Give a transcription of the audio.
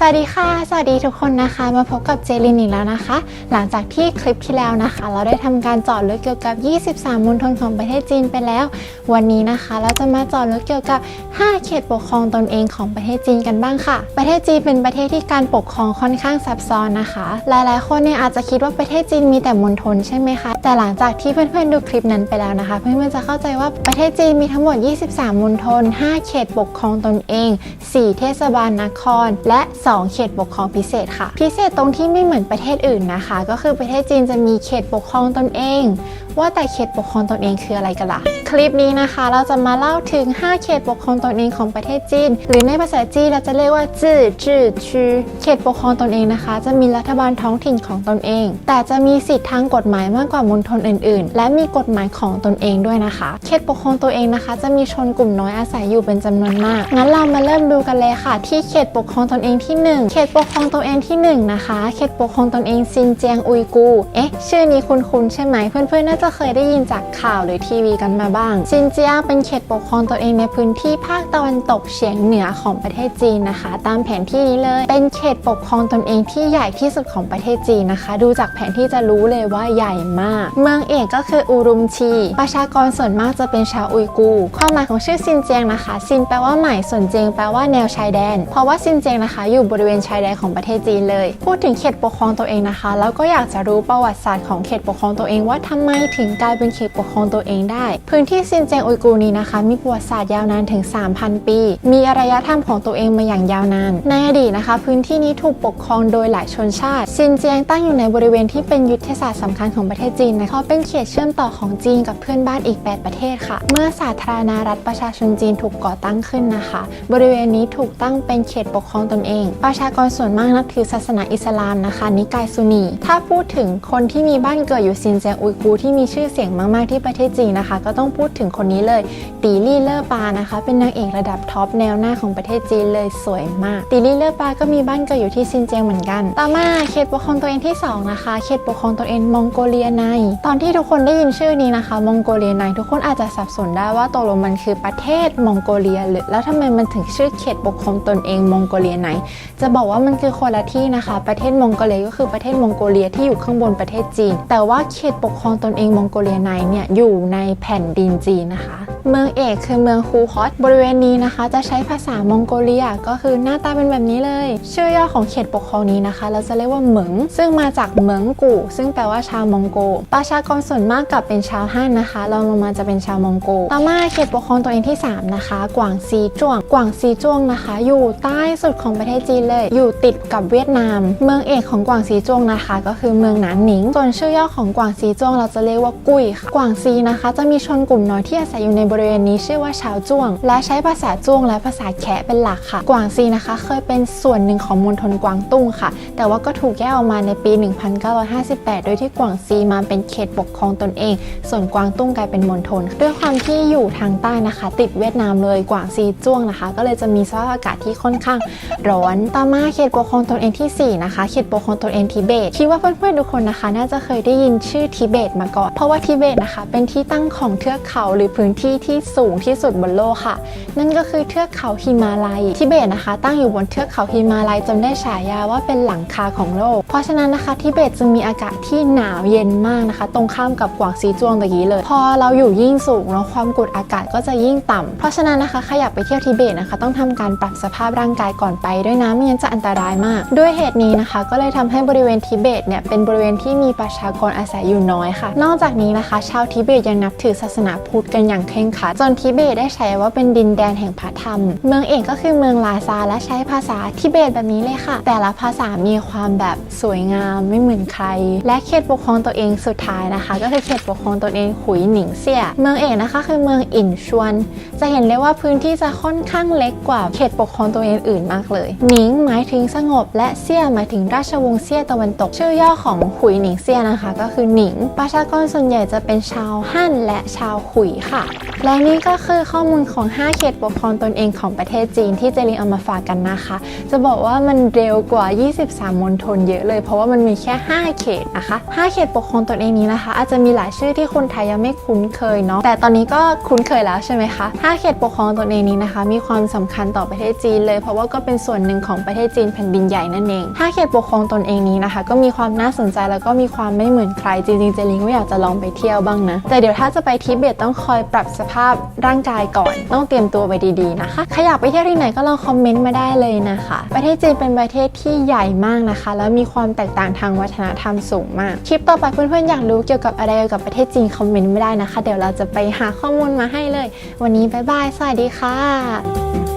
สวัสดีค่ะ สวัสดีทุกคนนะคะ มาพบกับเจลินอีกแล้วนะคะ หลังจากที่คลิปที่แล้วนะคะ เราได้ทำการจาะลึกเกี่ยวกับ 23มณฑลของประเทศจีนไปแล้ว วันนี้นะคะ เราจะมาจาะลึกเกี่ยวกับ 5 เขตปกครองตนเองของประเทศจีนกันบ้างค่ะ ประเทศจีนเป็นประเทศที่การปกครองค่อนข้างซับซ้อนนะคะ หลายๆ คนเนี่ยอาจจะคิดว่าประเทศจีนมีแต่มณฑลใช่ไหมคะ แต่หลังจากที่เพื่อนๆดูคลิปนั้นไปแล้วนะคะ เพื่อนๆจะเข้าใจว่าประเทศจีนมีทั้งหมด 23มณฑล5 เขตปกครองตนเอง 4 เทศบาลนคร และ2 เขตปกครองพิเศษค่ะ พิเศษตรงที่ไม่เหมือนประเทศอื่นนะคะ ก็คือประเทศจีนจะมีเขตปกครองตนเอง ว่าแต่เขตปกครองตนเองคืออะไรกันล่ะ คลิปนี้นะคะ เราจะมาเล่าถึง 5 เขตปกครองตนเองของประเทศจีน หรือในภาษาจีนเราจะเรียกว่าจื่อจื่อชือเขตปกครองตนเองนะคะ จะมีรัฐบาลท้องถิ่นของตนเอง แต่จะมีสิทธิทางกฎหมายมากกว่ามณฑลอื่น ๆ และมีกฎหมายของตนเองด้วยนะคะ เขตปกครองตัวเองนะคะ จะมีชนกลุ่มน้อยอาศัยอยู่เป็นจำนวนมากงั้นเรามาเริ่มดูกันเลยค่ะ ที่เขตปกครองตนเองที่1 เขตปกครองตัวเองที่ 1 นะคะ เขตปกครองตนเองซินเจียงอุยกู เอ๊ะ ชื่อนี้คุ้นๆใช่ไหม เพื่อนๆ น่าจะเคยได้ยินจากข่าวหรือทีวีกันมาบ้าง ซินเจียงเป็นเขตปกครองตัวเองในพื้นที่ภาคตะวันตกเฉียงเหนือของประเทศจีนนะคะ ตามแผนที่นี้เลย เป็นเขตปกครองตนเองที่ใหญ่ที่สุดของประเทศจีนนะคะ ดูจากแผนที่จะรู้เลยว่าใหญ่มาก เมืองเอกก็คืออูรุมชี ประชากรส่วนมากจะเป็นชาวอุยกู ความหมายของชื่อซินเจียงนะคะ ซินแปลว่าใหม่ ส่วนเจียงแปลว่าแนวชายแดน เพราะว่าซินเจียงนะคะอยู่บริเวณชายแดนของประเทศจีนเลย พูดถึงเขตปกครองตัวเองนะคะ แล้วก็อยากจะรู้ประวัติศาสตร์ของเขตปกครองตัวเองว่าทำไมถึงกลายเป็นเขตปกครองตัวเองได้ พื้นที่ซินเจียงอุยกูนี้นะคะ มีประวัติศาสตร์ยาวนานถึง 3,000 ปี มีอารยธรรมของตัวเองมาอย่างยาวนาน ในอดีตนะคะ พื้นที่นี้ถูกปกครองโดยหลายชนชาติ ซินเจียงตั้งอยู่ในบริเวณที่เป็นยุทธศาสตร์สำคัญของประเทศจีนนะคะเพราะเป็นเขตเชื่อมต่อของจีนกับเพื่อนบ้านอีก 8 ประเทศค่ะ เมื่อสาธารณรัฐประชาชนจีนถูกก่อตั้งขึ้นนะคะ บริเวณนี้ถูกตั้งเป็นเขตปกครองตนเองประชากรส่วนมากนับถือศาสนาอิสลามนะคะ นิกายซุนี ถ้าพูดถึงคนที่มีบ้านเกิดอยู่ซินเจียงอุยกูร์ที่มีชื่อเสียงมาก ๆ ที่ประเทศจีนนะคะ ก็ต้องพูดถึงคนนี้เลย ตีลี่เลอปานะคะ เป็นนางเอกระดับท็อปแนวหน้าของประเทศจีนเลยสวยมาก ตีลี่เลอปาก็มีบ้านเกิดอยู่ที่ซินเจียงเหมือนกัน ต่อมาเขตปกครองตัวเองที่สองนะคะ เขตปกครองตัวเองมองโกเลียใน ตอนที่ทุกคนได้ยินชื่อนี้นะคะ มองโกเลียในทุกคนอาจจะสับสนได้ว่าตกลงมันคือประเทศมองโกเลียหรือแล้วทำไมมันถึงชื่อเขตปกครองตนเองมองโกเลียในจะบอกว่ามันคือคนละที่นะคะ ประเทศมองโกเลียก็คือประเทศมองโกเลียที่อยู่ข้างบนประเทศจีน แต่ว่าเขตปกครองตนเองมองโกเลียในเนี่ยอยู่ในแผ่นดินจีนนะคะเมืองเอกคือเมืองคูฮอตบริเวณนี้นะคะ จะใช้ภาษามองโกเลียก็คือหน้าตาเป็นแบบนี้เลย ชื่อย่อของเขตปกครองนี้นะคะ เราจะเรียกว่าเหมิง ซึ่งมาจากเหมิงกู่ ซึ่งแปลว่าชาวมองโก ประชากรส่วนมากกับเป็นชาวฮั่นนะคะรองลงมาจะเป็นชาวมองโก ต่อมาเขตปกครองตัวเองที่ 3 นะคะ กวางซีจ้วง กวางซีจ้วงนะคะ อยู่ใต้สุดของประเทศจีนเลย อยู่ติดกับเวียดนาม เมืองเอกของกวางซีจ้วงนะคะ ก็คือเมืองหนานหนิงส่วนชื่อย่อของกวางซีจ้วงเราจะเรียกว่ากุ้ยค่ะกวางซีนะคะ จะมีชนกลุ่มน้อยที่อาศัยอยู่ในบริเวณนี้ชื่อว่าชาวจ้วง และใช้ภาษาจ้วงและภาษาแขะเป็นหลักค่ะ กวางซีนะคะ เคยเป็นส่วนหนึ่งของมณฑลกวางตุ้งค่ะ แต่ว่าก็ถูกแยกออกมาในปี 1958 โดยที่กวางซีมาเป็นเขตปกครองตนเอง ส่วนกวางตุ้งกลายเป็นมณฑลด้วยความที่อยู่ทางใต้นะคะ ติดเวียดนามเลยกวางซีจ้วงนะคะ ก็เลยจะมีสภาพอากาศที่ค่อนข้างร้อนต่อมาเขตปกครองตนเองทีสี่4 นะคะเขตปกครองตนเองทิเบตคิดว่าเพื่อนๆทุกคนนะคะ น่าจะเคยได้ยินชื่อทิเบตมาก่อนเพราะว่าทิเบตนะคะ เป็นที่ตั้งของเทือกเขาหรือพื้นที่ที่สูงที่สุดบนโลกค่ะ นั่นก็คือเทือกเขาฮิมาลัยทิเบตนะคะ ตั้งอยู่บนเทือกเขาฮิมาลัยจนได้ฉายาว่าเป็นหลังคาของโลกเพราะฉะนั้นนะคะทิเบตจึงมีอากาศที่หนาวเย็นมากนะคะ ตรงข้ามกับกวางซีจวงตะกี้เลย พอเราอยู่ยิ่งสูงเนาะความกดอากาศก็จะยิ่งต่ำเพราะฉะนั้นนะคะใครอยากไปเที่ยวทิเบตนะคะ ต้องทำการปรับสภาพร่างกายก่อนไปด้วยนะไม่งั้นจะอันตรายมาก ด้วยเหตุนี้นะคะ ก็เลยทำให้บริเวณทิเบตเนี่ยเป็นบริเวณที่มีประชากรอาศัยอยู่น้อยค่ะ นอกจากนี้นะคะ ชาวทิเบตยังนับถือศาสนาพุทธกันอย่างเคร่งครัดจนทิเบตได้ใช้ว่าเป็นดินแดนแห่งพระธรรม เมืองเอกก็คือเมืองลาซาและใช้ภาษาทิเบตแบบนี้เลยค่ะ แต่ละภาษามีความแบบสวยงามไม่เหมือนใคร และเขตปกครองตัวเองสุดท้ายนะคะ ก็คือเขตปกครองตัวเองขุยหนิงเซี่ยเมืองเอกนะคะคือเมืองอินชวน จะเห็นเลยว่าพื้นที่จะค่อนข้างเล็กกว่าเขตปกครองตัวเองอื่นมากเลยหนิงหมายถึงสงบ และเซี่ยหมายถึงราชวงศ์เซี่ยตะวันตก ชื่อย่อของขุยหนิงเซี่ยนะคะ ก็คือหนิง ประชากรส่วนใหญ่จะเป็นชาวฮั่นและชาวขุยค่ะและนี่ก็คือข้อมูลของ 5 เขตปกครองตนเองของประเทศจีนที่เจลิงเอามาฝากกันนะคะ จะบอกว่ามันเร็วกว่า 23 มณฑลเยอะเลย เพราะว่ามันมีแค่ 5 เขตนะคะ 5 เขตปกครองตนเองนี้นะคะ อาจจะมีหลายชื่อที่คนไทยยังไม่คุ้นเคยเนาะ แต่ตอนนี้ก็คุ้นเคยแล้วใช่ไหมคะ 5 เขตปกครองตนเองนี้นะคะ มีความสำคัญต่อประเทศจีนเลย เพราะว่าก็เป็นส่วนหนึ่งของประเทศจีนแผ่นดินใหญ่นั่นเอง 5 เขตปกครองตนเองนี้นะคะ ก็มีความน่าสนใจแล้วก็มีความไม่เหมือนใครจริงๆเจลิงก็อยากจะลองไปเที่ยวบ้างนะ แต่เดี๋ยวถ้าจะไปทิเบตต้องคอยปรับสภาพร่างกายก่อน ต้องเตรียมตัวไปดีๆนะคะใครอยากไปเที่ยวที่ไหนก็ลองคอมเมนต์มาได้เลยนะคะ ประเทศจีนเป็นประเทศที่ใหญ่มากนะคะ แล้วมีความแตกต่างทางวัฒนธรรมสูงมาก คลิปต่อไปเพื่อนๆอยากรู้เกี่ยวกับอะไรเกี่ยวกับประเทศจีนคอมเมนต์ไม่ได้นะคะ เดี๋ยวเราจะไปหาข้อมูลมาให้เลย วันนี้บ๊ายบายสวัสดีค่ะ